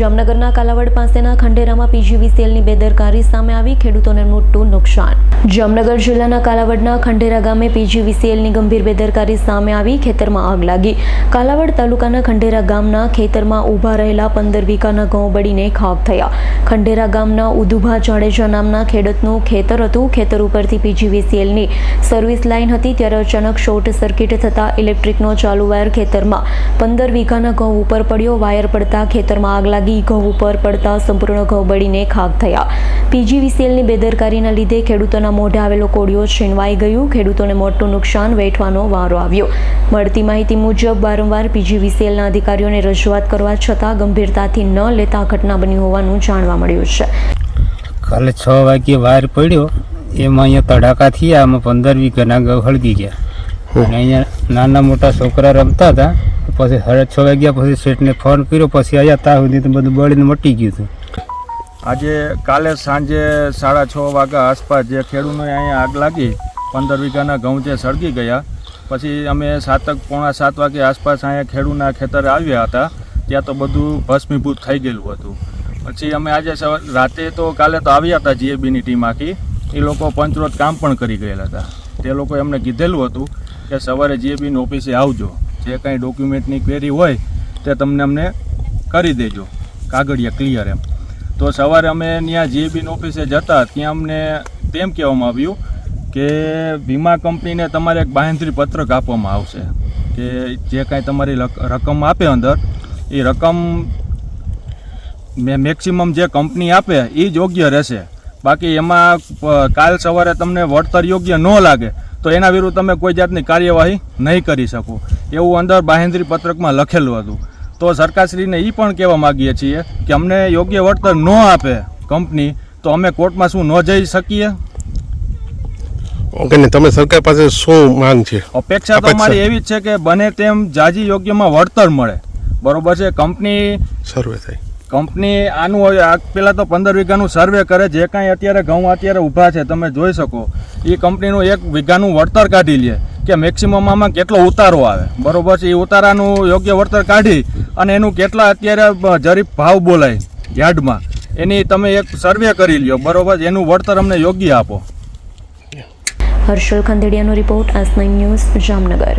જામનગરના કાલાવડ પાસેના ખંડેરામાં પીજીવીસીએલની બેદરકારી સામે આવી ખેડૂતોને મોટું નુકસાન. જામનગર જિલ્લાના કાલાવડના ખંડેરા ગામે પીજીવીસીએલની ગંભીર બેદરકારી સામે આવી ખેતરમાં આગ લાગી. કાલાવડ તાલુકાના ખંડેરા ગામના ખેતરમાં ઊભા રહેલા પંદર વીઘાના ઘઉં બળીને ખાક થયા. ખંડેરા ગામના ઉદુભા જાડેજા નામના ખેડૂતનું ખેતર હતું. ખેતર ઉપરથી પીજીવીસીએલની સર્વિસ લાઇન હતી, ત્યારે અચાનક શોર્ટ સર્કિટ થતાં ઇલેક્ટ્રિકનો ચાલુ વાયર ખેતરમાં પંદર વીઘાના ઘઉં ઉપર પડ્યો વાયર પડતા ખેતરમાં આગ લાગી ઘઉં ઉપર પડતા સંપૂર્ણ ઘઉં બળીને ખાક થયા. પીજીવીસીએલની બેદરકારીના લીધે ખેડૂતોના મોઢે આવેલો કોળિયો છીનવાઈ ગયું. ખેડૂતોને મોટું નુકસાન વેઠવાનો વારો આવ્યો. મળતી માહિતી મુજબ વારંવાર પીજીવીસીએલના અધિકારીઓને રજૂઆત કરવા છતાં ગંભીરતાથી ન લેતા ઘટના બની હોવાનું જાણવા મળ્યું છે. કાલે છ વાગ્યે વાર પડ્યો. એમાં અહીંયા તડાકા થયા આમાં પંદર વીઘાના ઘઉં હળગી ગયા. અને અહીંયા નાના મોટા છોકરા રમતા હતા. પછી હરે છ વાગ્યા પછી શેઠને ફોન કર્યો, પછી અહીંયા ત્યાં સુધી બધું બળીને મટી ગયું હતું. આજે કાલે સાંજે સાડા છ વાગ્યા આસપાસ જે ખેડૂતોને અહીંયા આગ લાગી, પંદર વીઘાના ઘઉં જે સળગી ગયા, પછી અમે સાતક, પોણા સાત વાગે આસપાસ અહીંયા ખેડૂતના ખેતરે આવ્યા હતા, ત્યાં તો બધું ભસ્મીભૂત થઈ ગયેલું હતું. પછી અમે આજે રાતે તો કાલે તો આવ્યા હતા જીએબીની ટીમ આખી, એ લોકો પંચરોજ કામ પણ કરી ગયેલા હતા. તે લોકોએ એમને કીધેલું હતું કે સવારે જીએબીની ઓફિસે આવજો. જે કાંઈ ડોક્યુમેન્ટની ક્વેરી હોય તે તમને અમને કરી દેજો, કાગળિયા ક્લિયર એમ. તો સવારે અમે ત્યાં જીએબીની ઓફિસે જતા, ત્યાં અમને તેમ કહેવામાં આવ્યું કે વીમા કંપનીને તમારે એક બાહેંધરી પત્રક આપવામાં આવશે, કે જે કાંઈ તમારી રકમ આપે અંદર, એ રકમ મેં મેક્સિમમ જે કંપની આપે એ જ યોગ્ય રહેશે. બાકી એમાં કાલ સવારે તમને વળતર યોગ્ય ન લાગે તો એના વિરુદ્ધ તમે કોઈ જાતની કાર્યવાહી નહીં કરી શકો. એવું અંદર બાહેન્દ્રી પત્રકમાં લખેલું હતું. તો સરકારશ્રીને એ પણ કહેવા માગીએ છીએ કે અમને યોગ્ય વળતર ન આપે કંપની તો અમે કોર્ટમાં શું ન જઈ શકીએ? ઓકે ને તમે સરકાર પાસે શું માંગ છે? અપેક્ષા તો. અમારી એવી જ છે કે બને તેમ જાજી યોગ્યમાં વળતર મળે. બરોબર છે કંપની સર્વે થાય. કંપની આનું હવે આ પહેલાં તો પંદર વીઘાનું સર્વે કરે, જે કાંઈ અત્યારે ઘઉં અત્યારે ઊભા છે, તમે જોઈ શકો. એ કંપનીનું એક વીઘાનું વળતર કાઢી લે, કે મેક્સિમમ આમાં કેટલો ઉતારો આવે. બરોબર છે એ ઉતારાનું યોગ્ય વળતર કાઢી અને એનું કેટલા અત્યારે જરીફ ભાવ બોલાય યાર્ડમાં. એની તમે એક સર્વે કરી લ્યો, બરોબર? એનું વળતર અમને યોગ્ય આપો. હર્ષલ ખંદેડિયાનો રિપોર્ટ નાઇન ન્યૂઝ જામનગર.